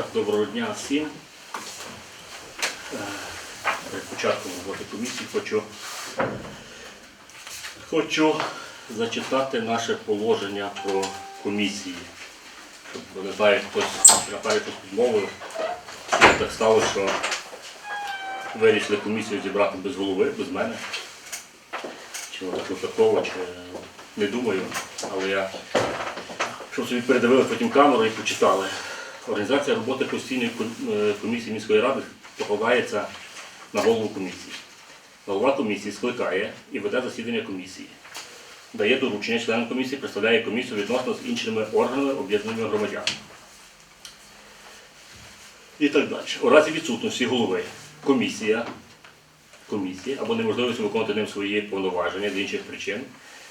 Так, доброго дня всім. Е, Перед початком роботи комісії хочу, хочу зачитати наше положення про комісії. Щоб, не знаю, хтось наперед тут підмовив. Так стало, що вирішили комісію зібрати без голови, без мене. Чи воно так випадково, чи не думаю. Але я щоб собі передивили потім камеру і почитали. Організація роботи постійної е, комісії міської ради покладається на голову комісії. Голова комісії скликає і веде засідання комісії. Дає доручення членам комісії, представляє комісію відносно з іншими органами, об'єднаними громадян. І так далі. У разі відсутності голови комісія, комісія або неможливості виконувати ним свої повноваження з інших причин,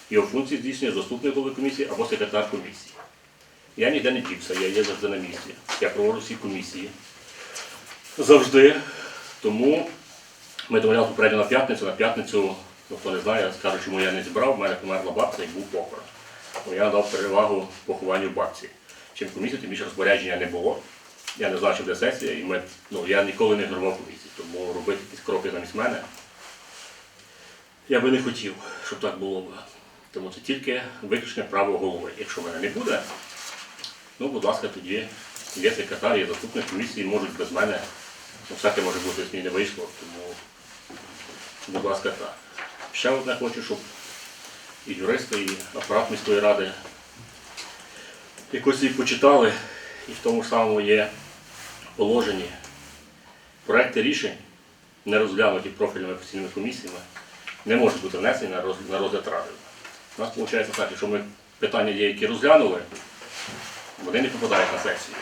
його функції здійснює заступник голови комісії або секретар комісії. Я ніде не дівся, я є завжди на місці. Я проводжу всі комісії. Завжди. Тому ми домовлялися попередньо на п'ятницю. На п'ятницю, ну хто не знає, скажу, чому я не зібрав, в мене померла бабця і був похорон. Тому я надав перевагу похованню бабці. Чим комісію, тим більше розпорядження не було. Я не знав, що буде сесія, і ми, ну, я ніколи не громав комісії, тому робити якісь кроки замість мене. Я би не хотів, щоб так було. Тому це тільки виключне право голови. Якщо мене не буде, Ну, будь ласка, тоді є секретар, є заступник комісії, можуть без мене. Ну, всяке може бути, якщо не вийшло, тому, будь ласка, так. Ще одне хочу, щоб і юристи, і апарат міської ради якось її почитали, і в тому самому є положенні проекти рішень, не розглянуті профільними постійними комісіями, не можуть бути внесені на розгляд ради. У нас виходить так, якщо ми питання є, які розглянули, вони не попадають на сесію.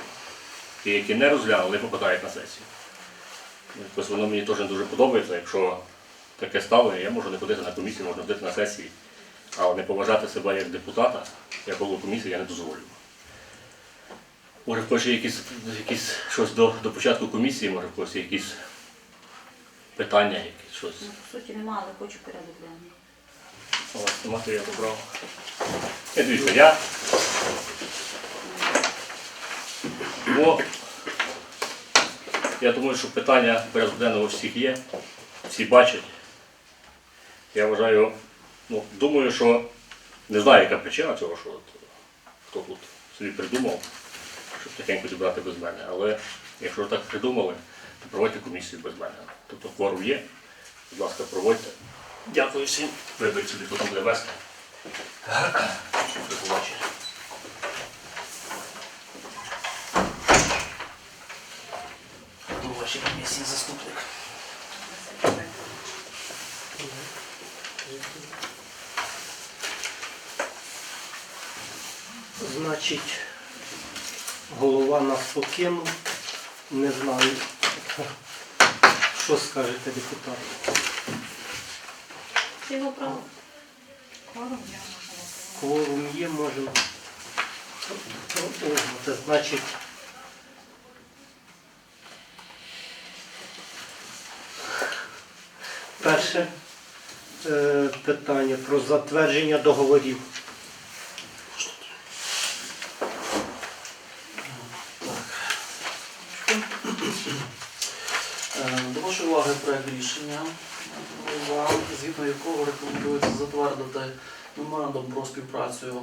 Ті, які не розглянули, попадають на сесію. Якось воно мені теж не дуже подобається, якщо таке ставлення, я можу не ходити на комісію, можна ходити на сесії, але не поважати себе як депутата, як голову комісії я не дозволю. Може, в когось є якісь, якісь щось до, до початку комісії, може, в когось є якісь питання, якісь щось. Ну, по суті, нема, але хочу порядок денний. Нема, то я добрав. Я дивіться, я. Бо я думаю, що питання порядку денного у всіх є, всі бачать. Я вважаю, ну, думаю, що не знаю, яка причина цього, що от, хто тут собі придумав, щоб тихенько зібрати без мене. Але якщо так придумали, то проводьте комісію без мене. Тобто кворум є, будь ласка, проводьте. Дякую всім. Хто там буде вести. До побачення. До вашій комісії заступник. Значить, голова нас покинув. Не знаю, що скажете депутат. Це його право. Кворум є, можемо продовжувати. Значить, перше питання про затвердження договорів. Е, До вашої уваги проект рішення, е, згідно якого рекомендується затвердити меморандум про співпрацю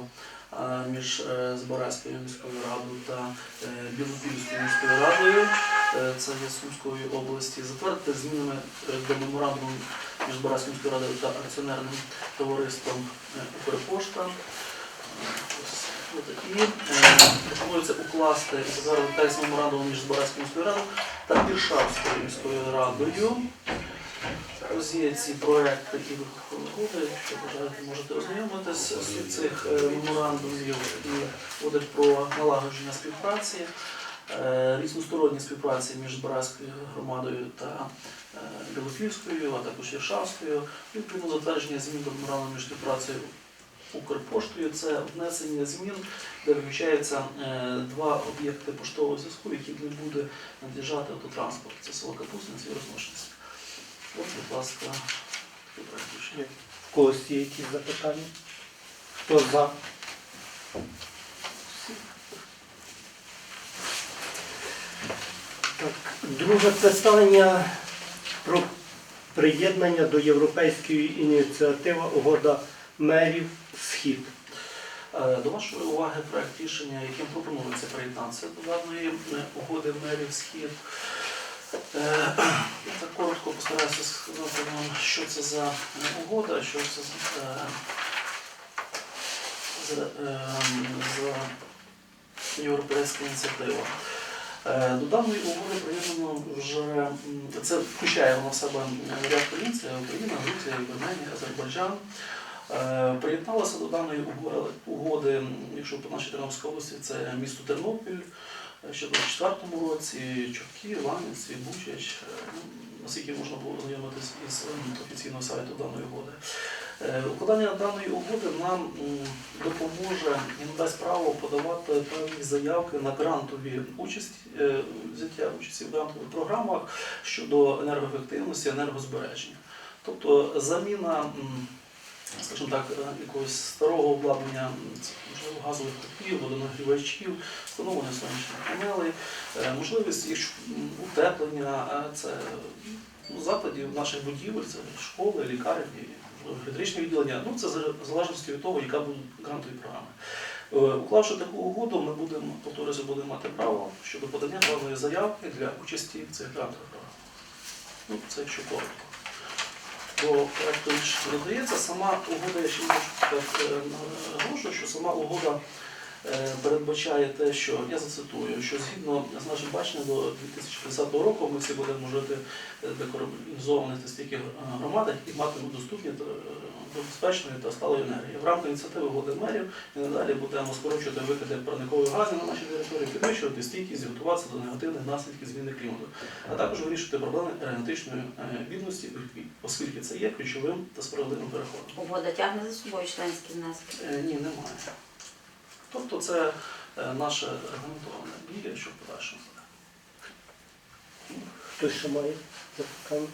між е, Збаразькою міською радою та е, Білопільською міською радою, е, це є Сумської області, затвердити змінами до меморандуму між Збаразькою міською радою та акціонерним товариством Укрпошта. І пропонується укласти текст меморандуму між Збаразькою міською радою та Іршавською міською радою. Ось є ці проекти і виходи, якщо бажаєте, можете ознайомитись з цих е, меморандумів і буде про налагодження співпраці, е, різносторонній співпраці між Збаразькою громадою та е, Білофільською, а також Іршавською, і відповідно затвердження змін до меморандуму між співпрацею Укрпоштою це внесення змін, де виключається е, два об'єкти поштового зв'язку, які не буде надлежати автотранспорт. Це село Капустинці і Розношинці. От, будь ласка, рішення. В когось є якісь запитання? Хто за? Так, друге питання про приєднання до європейської ініціативи угода мерів Схід. Е, До вашої уваги проект рішення, яким пропонується приєднатися до даної е, угоди мерів Схід. Е, так коротко постараюся сказати вам, що це за е, угода, що це за, е, за, за європейська ініціатива. До даної угоди приєднано вже це включає вона в себе ряд це Україна, Грузія, Вірменія, Азербайджан. Приєдналася до даної угоди- якщо по нашій Тернопільській області, це місто Тернопіль, ще в 2004 році, Чортків, Іванівці, Бучач. Е, ну, Наскільки можна було ознайомитись із ем, офіційного сайту даної угоди. Е, Укладання даної угоди нам допоможе і надасть право подавати певні заявки на грантові участі, е, взяття участі в грантових програмах щодо енергоефективності, енергозбереження. Тобто заміна, скажімо так, е, якогось старого обладнання, можливо, газових котлів, водонагрівачів, встановлення сонячних панелей, е, можливість м, утеплення, це ну, закладів наших будівель, це школи, лікарні, гедричне відділення. Ну, це в залежності від того, яка будуть грантові програми. Е, Уклавши таку угоду, ми будемо, повторюся, будемо мати право щодо подання даної заявки для участі в цих грантових програмах. Ну, це якщо коротко. До проекту рішення дається. Сама угода, я ще можу е, наголошую, що сама угода передбачає те, що я зацитую, що згідно з нашим баченням до 2050 року ми всі будемо жити е, в декarbonізованих та стійких е, громадах і матимемо доступні е, безпечної та сталої енергії. В рамках ініціативи мерів ми надалі будемо скорочувати викиди парникових газів на нашій території, підвищувати стійкість і готуватися до негативних наслідків зміни клімату, а також вирішити проблеми енергетичної е, бідності, оскільки це є ключовим та справедливим переходом. Угода тягне за собою членські внески. Е, Ні, немає. Тобто це е, наше регламентоване дія, що в подальшому буде. Хто ще має запитання?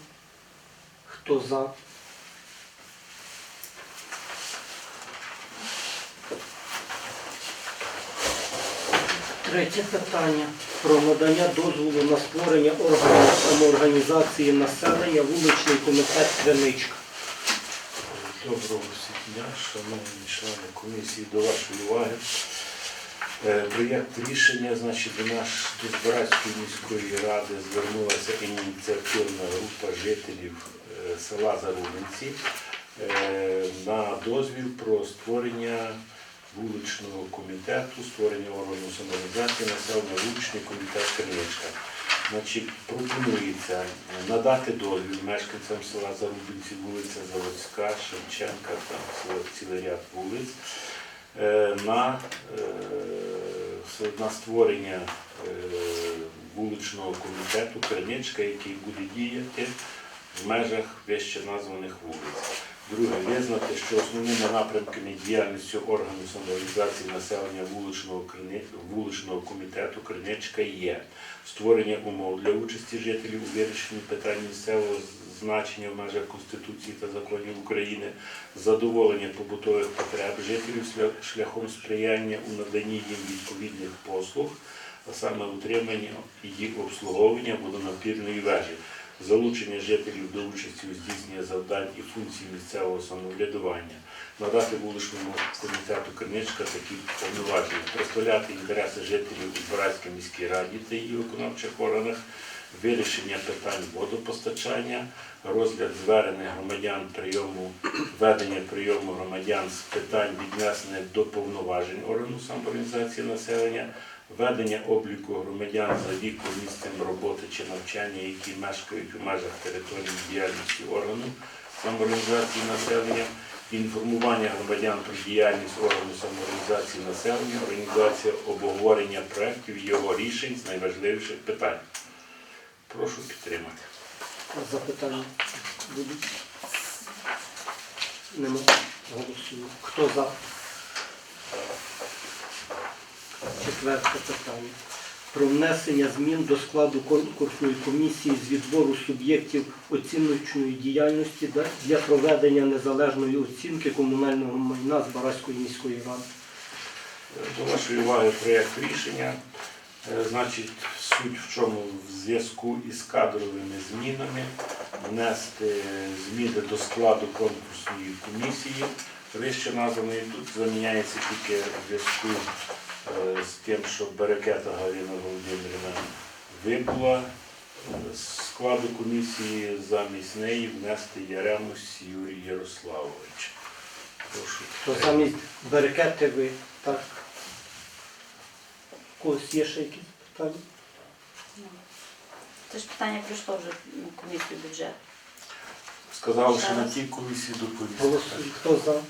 Хто за? Третє питання про надання дозволу на створення органів самоорганізації населення вуличний комітет Криничка. Доброго дня, шановні члени комісії, до вашої уваги. Е, Проєкт рішення, значить, до нас до Збаразької міської ради звернулася ініціативна група жителів е, села Зарубинці е, на дозвіл про створення вуличного комітету, створення органу самоорганізації населення вуличний комітет Кривичка. Значить, пропонується надати дозвіл мешканцям села Зарубинці, вулиця Заводська, Шевченка, там цілий ряд вулиць, е, на, е, на створення е, вуличного комітету Криничка, який буде діяти в межах вище названих вулиць. Друге, визнати, що основними напрямками діяльності органу самоорганізації населення вуличного, вуличного комітету Криничка є створення умов для участі жителів у вирішенні питань місцевого значення в межах Конституції та законів України, задоволення побутових потреб жителів шляхом сприяння у наданні їм відповідних послуг, а саме утримання і обслуговування водонапірної вежі, залучення жителів до участі у здійсненні завдань і функцій місцевого самоврядування, надати вуличному комітету Керничка такі повноваження, представляти інтереси жителів у Збаразькій міській раді та її виконавчих органах, вирішення питань водопостачання, розгляд звернень громадян прийому, ведення прийому громадян з питань віднесених до повноважень органу самоорганізації населення, ведення обліку громадян за віком, місцем роботи чи навчання, які мешкають у межах території діяльності органу самоорганізації населення, інформування громадян про діяльність органу самоорганізації населення, організація обговорення проєктів його рішень з найважливіших питань. Прошу підтримати. Запитання будуть? Нема. Голосуємо. Хто за? Четверте питання. Про внесення змін до складу конкурсної комісії з відбору суб'єктів оціночної діяльності для- проведення незалежної оцінки комунального майна Збаразької міської ради. До вашої уваги проєкт рішення. Е, Значить, суть в чому в зв'язку із кадровими змінами внести зміни до складу конкурсної комісії. Вище названої тут заміняється тільки в зв'язку е, з тим, що Берекета Галина Володимирівна вибула е, з складу комісії, замість неї внести Яремус Юрій Ярославович. Прошу. То замість берекети ви так. У когось є ще якісь питання? Це ж питання прийшло вже на комісію бюджету. Сказали, що на тій комісії доповісти. Голосуємо. Хто за?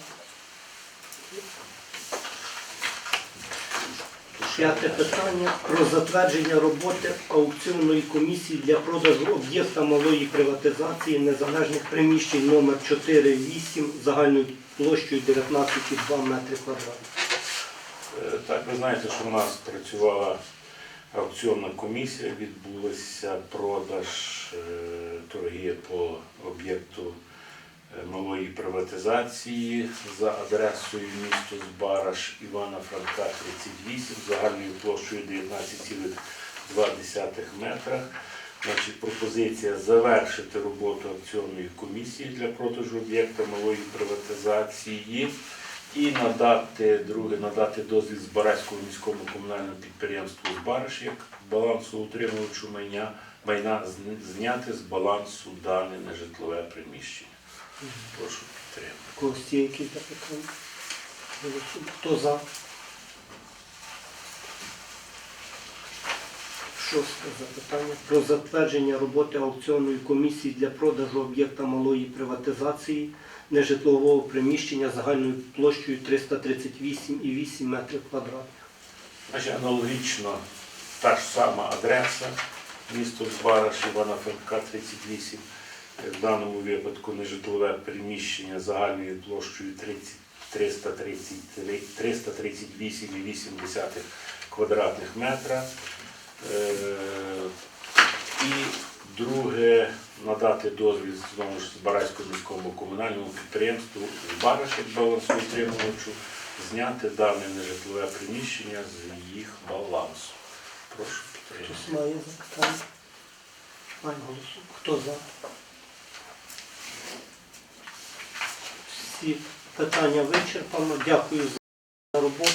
П'яте питання про затвердження роботи аукціонної комісії для продажу об'єкта малої приватизації незалежних приміщень номер 4-8 загальною площею 19,2 метри квадратних. Е, Так, ви знаєте, що в нас працювала аукціонна комісія, відбулося продаж е, торги по об'єкту малої приватизації за адресою місто Збараш Івана Франка 38 загальною площею 19,2 метра. Значить, пропозиція завершити роботу аукціонної комісії для продажу об'єкта малої приватизації і надати друге, надати дозвіл Збаразькому міському комунальному підприємству Збараш як балансоутримувачу майна, майна зняти з балансу дане нежитлове приміщення. Прошу підтримати. Когось є якісь запитання? Хто за? Шосте запитання про затвердження роботи аукціонної комісії для продажу об'єкта малої приватизації нежитлового приміщення загальною площею 338,8 метрів квадратних. Значить, аналогічно та ж сама адреса, місто Збараш, Івана Франка, 38. В даному випадку нежитлове приміщення загальною площею 338,8 квадратних метра. Е, І друге, надати дозвіл знову ж Збаразькому міському комунальному підприємству Збараш як балансоутримувачу зняти дане нежитлове приміщення з їх балансу. Прошу підтримати. Хто за? Всі питання вичерпано. Дякую за роботу.